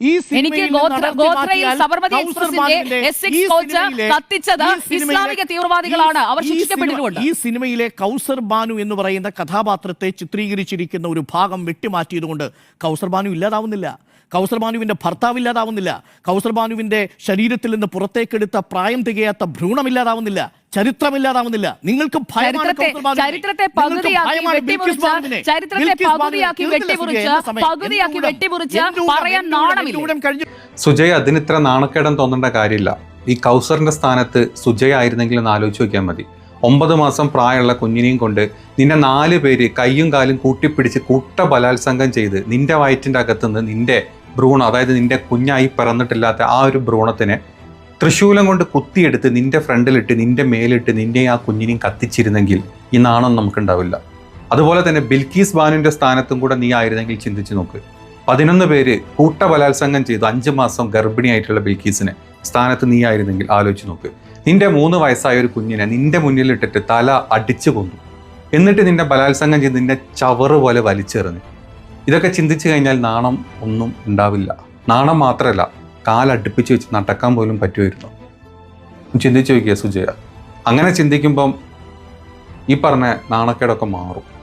ഈ എനിക്ക് ഗോത്രയിൽ സബർമതി കൗസർ എക്സ്പ്രസിന്റെ എസ് കോച്ച് സിനിമയിലെ- കത്തിച്ചത് ഇസ്ലാമിക തീവ്രവാദികളാണ്. അവർ ഈ ഈ സിനിമയിലെ കൗസർ ബാനു എന്ന് പറയുന്ന കഥാപാത്രത്തെ ചിത്രീകരിച്ചിരിക്കുന്ന ഒരു ഭാഗം വെട്ടിമാറ്റിയതുകൊണ്ട് കൗസർ ബാനു ഇല്ലാതാവുന്നില്ല. കൗസർ ബാനുവിന്റെ ഭർത്താവ് ഇല്ലാതാവുന്നില്ല. കൗസർ ബാനുവിന്റെ ശരീരത്തിൽ നിന്ന് പുറത്തേക്കെടുത്ത പ്രായം തികയാത്ത ഭ്രൂണമില്ലാതാവുന്നില്ല ചരിത്രമില്ലാതാവുന്നില്ല. നിങ്ങൾക്ക് ചരിത്രത്തെ പകുതിയാക്കി വെട്ടിമുറിച്ച് സുജയ, പറയാൻ നാണമില്ല. അതിന് ഇത്ര നാണക്കേടം തോന്നേണ്ട കാര്യമില്ല. ഈ കൗസറിന്റെ സ്ഥാനത്ത് സുജയ് ആയിരുന്നെങ്കിൽ ഒന്ന് ആലോചിച്ച് നോക്കിയാൽ മതി. ഒമ്പത് മാസം പ്രായമുള്ള കുഞ്ഞിനെയും കൊണ്ട് നിന്നെ നാല് പേര് കയ്യും കാലും കൂട്ടിപ്പിടിച്ച് കൂട്ട ബലാത്സംഗം ചെയ്ത് നിന്റെ വയറ്റിന്റെ അകത്തുനിന്ന് നിന്റെ ഭ്രൂണം അതായത് നിന്റെ കുഞ്ഞായി പിറന്നിട്ടില്ലാത്ത ആ ഒരു ഭ്രൂണത്തിനെ തൃശൂലം കൊണ്ട് കുത്തിയെടുത്ത് നിന്റെ ഫ്രണ്ടിലിട്ട് നിന്റെ മേലിട്ട് നിന്റെ ആ കുഞ്ഞിനെയും കത്തിച്ചിരുന്നെങ്കിൽ ഈ നാണം നമുക്കുണ്ടാവില്ല. അതുപോലെ തന്നെ ബിൽക്കീസ് ബാനുവിന്റെ സ്ഥാനത്തും കൂടെ നീ ആയിരുന്നെങ്കിൽ ചിന്തിച്ചു നോക്ക്. പതിനൊന്ന് പേര് കൂട്ട ബലാത്സംഗം ചെയ്തു അഞ്ച് മാസം ഗർഭിണിയായിട്ടുള്ള ബിൽക്കീസിനെ സ്ഥാനത്ത് നീ ആയിരുന്നെങ്കിൽ ആലോചിച്ച് നോക്ക്. നിന്റെ മൂന്ന് വയസ്സായ ഒരു കുഞ്ഞിനെ നിന്റെ മുന്നിലിട്ടിട്ട് തല അടിച്ചു കൊന്നു. എന്നിട്ട് നിന്റെ ബലാത്സംഗം ചെയ്ത് നിന്റെ ചവറ് പോലെ വലിച്ചെറിഞ്ഞു. ഇതൊക്കെ ചിന്തിച്ചു കഴിഞ്ഞാൽ നാണം ഒന്നും ഉണ്ടാവില്ല. നാണം മാത്രമല്ല കാലടുപ്പിച്ച് വെച്ച് നടക്കാൻ പോലും പറ്റുമായിരുന്നു. ചിന്തിച്ചു നോക്കിയ സുജയ. അങ്ങനെ ചിന്തിക്കുമ്പം ഈ പറഞ്ഞ നാണക്കേടൊക്കെ മാറും.